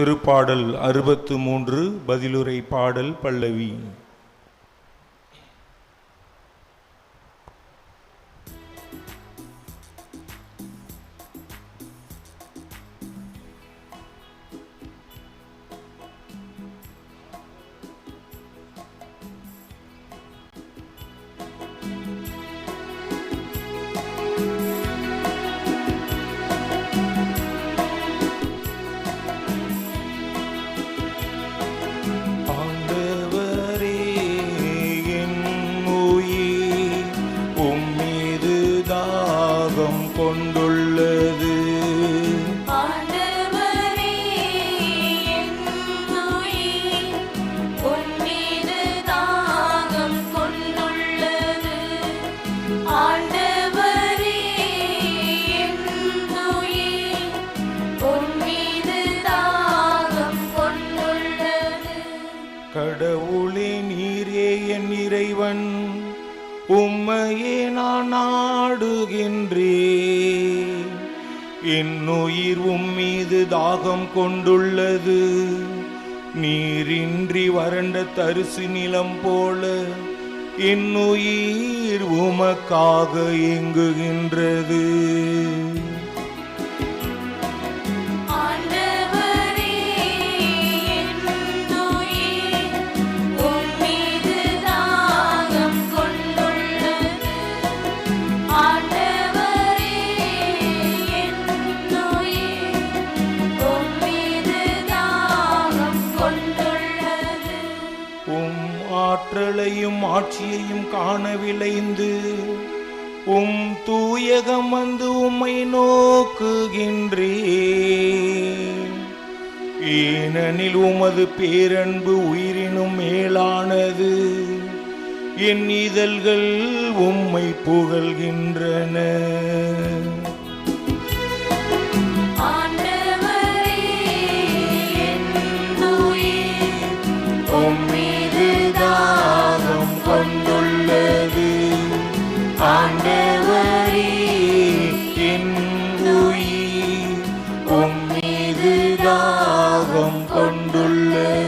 திருப்பாடல் அறுபத்து மூன்று பதிலுரை பாடல் பல்லவி. தாகம் கொண்டுள்ளது. கடவுளே நீரே என் இறைவன். உம்மையே நான் நாடுகின்றேன் என்னுயிர் உம்மீது தாகம் கொண்டுள்ளது. நீரின்றி வறண்ட தரிசு நிலம் போல என் உயிர் உமக்காக இயங்குகின்றது ஆற்றலையும் ஆட்சியையும் காண விளைந்து உம் தூயகம் வந்து உம்மை நோக்குகின்றேன். ஏனெனில் உமது பேரன்பு உயிரினும் மேலானது. என் இதழ்கள் உம்மை புகழ்கின்றன. கொண்டுள்ளே